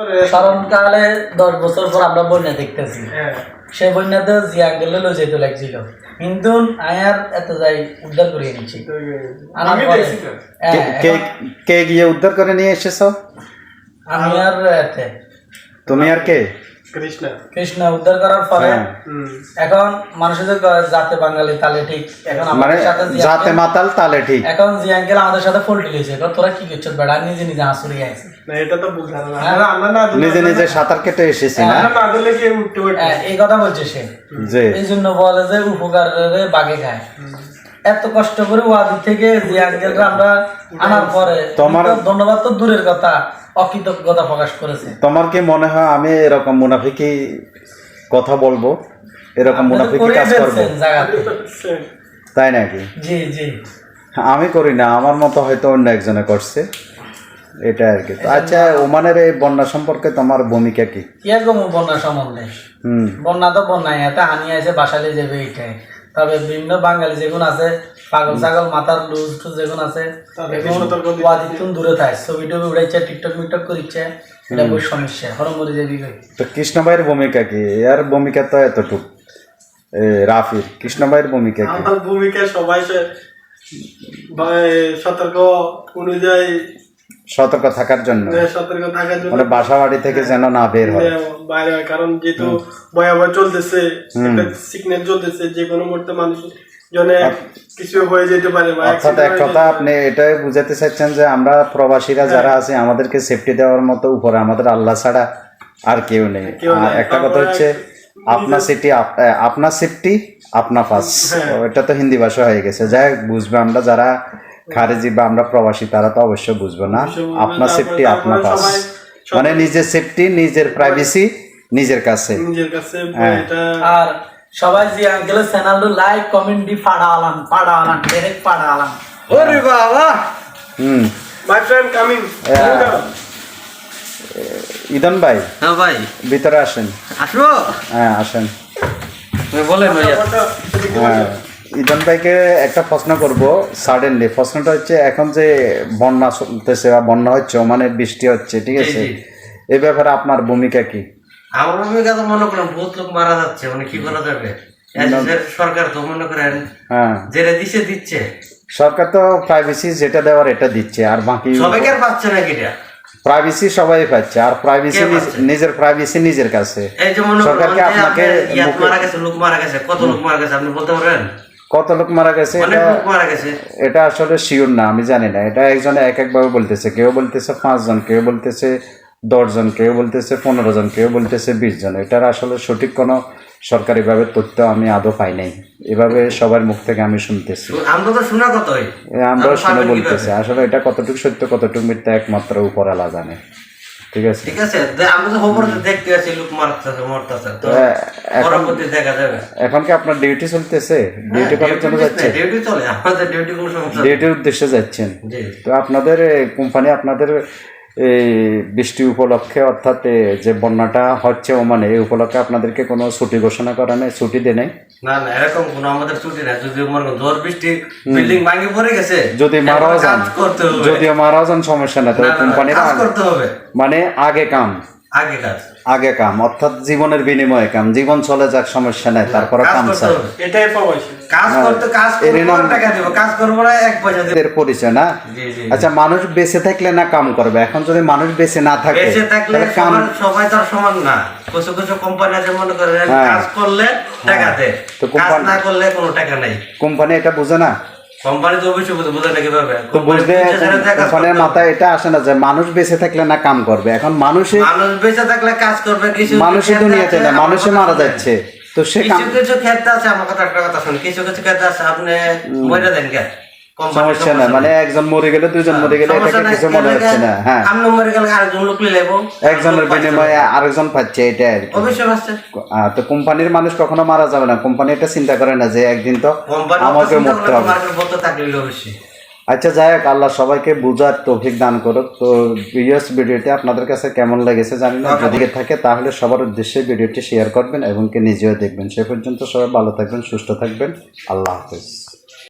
স্মরণকালে দশ বছর পর আমরা বন্যা দেখতেছি। সে সেই বন্যাতে জিয়া গেলে লই যেতে লাগছিল। কিন্তু আয়ার এত যাই উদ্ধার করে তো। হ্যাঁ, কে- কে কে গিয়ে উদ্ধার করে নিয়ে এসেছ? আমি আর এতে। তুমি আর কে? কৃষ্ণা। কৃষ্ণ উদ্ধার করার পরে হ্যাঁ। এখন মানুষের জাতে বাঙালি তালে ঠিক। এখন মানে আমাদের সাথে জিয়া মাতাল তালে ঠিক। এখন জি আঙ্কেল আমাদের সাথে ফল্টি লিয়েছে এখন তোরা কি করছ বেড়া নিজে নিজে হাসুরি আছে না এটা তো বুঝলাম না হ্যাঁ। আমরা- আমরা না নিজে নিজে সাঁতার কেটে এসেছি না? আমরা না দিলে কি উঠতে পারবে হ্যাঁ, এই কথা বলছে সে। যে এই জন্য বলে যে উপকার বাগে খায়। এত কষ্ট করে ওয়াদি থেকে আঙ্কেলরা আমরা আনার পরে তোমার- ধন্যবাদ তো দূরের কথা। অকৃতজ্ঞতা প্রকাশ করেছে। তোমার কি মনে হয় আমি এরকম মুনাফিকি কথা বলব এরকম মুনাফিকি কাজ করব। তাই নাকি? জি জি। আমি করি না আমার মতো হয়তো অন্য একজনে করছে। এটা আর কি। আচ্ছা ওমানের এই বন্যা সম্পর্কে তোমার ভূমিকা কি? কি আর কমু বন্যা সম্বন্ধে? হুম। বন্যা তো বন্যায় এতে হানি আছে বাসালে যাবে এইটাই। তবে বিভিন্ন বাঙালি যেগুলো আছে পাগল ছাগল মাথার লুজ টুজ যেগুলো আছে ওয়াদিতুন দূরে থাকে ছবি টবি উড়াইছে টিকটক মিকটক করিচ্ছে এটা বহু সমস্যা। হরমরি কই তো কৃষ্ণভাইয়ের ভূমিকা কি? এর ভূমিকা তো এতটুক। এ, রাফির কৃষ্ণভাইয়ের ভূমিকা কি? আমার ভূমিকা সবাই সে- সতর্ক অনুযায়ী সতর্ক থাকার জন্য। সতর্ক থাকার জন্য। মানে বাসা বাড়ি থেকে যেন না বের হয়। এ, বাইরে হয়। কারণ যেহেতু ভয়াবহ চলতেছে সিগন্যাল চলতেছে যে কোনো মুহূর্তে মানুষ জনে কিছু হয়ে যেতে পারে অর্থাৎ এক কথা আপনি এটাই বুঝাতে চাচ্ছেন যে আমরা প্রবাসীরা যারা আছে আমাদেরকে সেফটি দেওয়ার মতো উপরে আমাদের আল্লাহ ছাড়া আর কেউ নেই। একটা কথা হচ্ছে আপনার সেফটি আপনার সেফটি আপনা পাস এটা তো হিন্দি ভাষা হয়ে গেছে। যাই হোক বুঝবে আমরা যারা খারেজি বা আমরা প্রবাসী তারা তো অবশ্যই বুঝবে না। আপনার সেফটি তারপরে আপনা পাস সবাই- মানে নিজের সেফটি নিজের প্রাইভেসি নিজের কাছে। নিজের কাছে হ্যাঁ। আর সবাই যে আঙ্কেলের চ্যানেলটা লাইক কমেন্ট দি পাড়া আলাম পাড়া আলাম ডাইরেক্ট পাড়া আলাম ওরে বাবা! হুম। মাই ফ্রেন্ড কামিং ইদন ভাই হ্যাঁ ভাই। ভিতরে আসেন। আসব? হ্যাঁ আসেন। বলেন ভাইয়া। হ্যাঁ। ইদন ভাইকে একটা প্রশ্ন করব সাডেনলি প্রশ্নটা হচ্ছে এখন যে বন্যা চলতেছে বা বন্যা হচ্ছে মানে বৃষ্টি হচ্ছে ঠিক আছে। এই ব্যাপারে আপনার ভূমিকা কি? আমার ভূমিকা তো মনে করেন বহুত লোক মারা যাচ্ছে মানে কি করা যাবে? সরকার তো মনে করেন হ্যাঁ। যেটা দিচ্ছে দিচ্ছে। সরকার তো প্রাইভেসি যেটা দেওয়ার এটা দিচ্ছে আর বাকি সবাইকে পাচ্ছে নাকি কিটা? প্রাইভেসি সবাই পাচ্ছে আর প্রাইভেসি নিজের প্রাইভেসি নিজের কাছে। সরকারকে আপনাকে মারা গেছে লোক মারা গেছে কত লোক মারা গেছে আপনি বলতে পারবেন? কত লোক মারা গেছে? এটা আসলে শিওর না আমি জানি না। এটা একজনে এক একভাবে বলতেছে। কেউ বলতেছে পাঁচজন কেউ বলতেছে দশজন কেউ বলতেছে পনেরো জন কেউ বলতেছে বিশ জন এটার আসলে সঠিক কোনো সরকারিভাবে তথ্য আমি আদৌ পাই নাই। এভাবে সবার মুখ থেকে আমি শুনতেছি। আমরা তো শোনা আমরাও শুনে বলতেছি। আসলে এটা কতটুকু সত্য কতটুকু মিথ্যা একমাত্র উপরালা জানে। ঠিক আছে। ঠিক আছে আমি তো খবর দেখতে আছি লোক মারতেছে মরতেছে তো হ্যাঁ, পরবর্তী দেখা যাবে। এখন কি আপনার ডিউটি চলতেছে? ডিউটি করার জন্য যাচ্ছেন? ডিউটি চলে আমাদের ডিউটি কোনো সমস্যা ডিউটির উদ্দেশ্যে যাচ্ছেন। তো আপনাদের কোম্পানি আপনাদের এই বৃষ্টি উপলক্ষে অর্থাৎ যে বন্যাটা হচ্ছে ও মানে এই উপলক্ষে আপনাদেরকে কোনো ছুটি ঘোষণা করা নেই ছুটি দেয় নাই? না না এরকম কোনো আমাদের ছুটি নাই। যদি জোর বৃষ্টি বিল্ডিং ভাঙে পড়ে গেছে যদি মারাও যান যদিও মারাও যান সমস্যা না কোম্পানির কাজ করতে হবে। মানে আগে কাম। আগে কাজ। আগে কাম অর্থাৎ জীবনের বিনিময়ে কাম। জীবন চলে যাক সমস্যা নাই তারপরে কাম চাই। এটাই কাজ করতে কাজ হ্যাঁ, করব নাম- টাকা দিব। কাজ করব না এক পয়সা দিব। এর পরিচয় না? আচ্ছা মানুষ বেঁচে থাকলে না কাম করবে? এখন যদি মানুষ বেঁচে না থাকে বেঁচে থাকলে কাম সবাই তো আর সমান না। কিছু কিছু কোম্পানি আছে মনে করেন হ্যাঁ। কাজ করলে টাকা দেয়। কাজ না করলে কোনো টাকা নেই। কোম্পানি এটা বুঝে না? কোম্পানি তো অবশ্যই কীভাবে? তো বুঝলে। মাথায় এটা আসে না যে মানুষ বেঁচে থাকলে না কাম করবে। এখন মানুষে মানুষ বেঁচে থাকলে কাজ করবে কিছু মানুষের দুনিয়াতে না মানুষে মারা যাচ্ছে। তো সে কিছু কিছু ক্ষেত্রে আছে আমার কথা একটা কথা শুন কিছু কিছু ক্ষেত্রে আছে আপনি মরে দেন কে সমস্যা না মানে একজন মরে গেলে দুজন মরে গেলে এটাকে কিছু মনে হচ্ছে না? হ্যাঁ। মরে গেলে আরেকজন লোক একজনের বিনিময়ে আরেকজন পাচ্ছে এটা আর অবশ্যই পাচ্ছে। তো কোম্পানির মানুষ কখনো মারা যাবে না। কোম্পানি এটা চিন্তা করে না যে একদিন তো আমাকে মরতে হবে। আচ্ছা যাই হোক আল্লাহ সবাইকে বুঝার তৌফিক দান করুক। তো প্রিভিয়াস ভিডিওটি আপনাদের কাছে কেমন লেগেছে জানি না। যদি থাকে তাহলে সবার উদ্দেশ্যে ভিডিওটি শেয়ার করবেন এবং কি নিজেও দেখবেন। সে পর্যন্ত সবাই ভালো থাকবেন সুস্থ থাকবেন। আল্লাহ হাফেজ।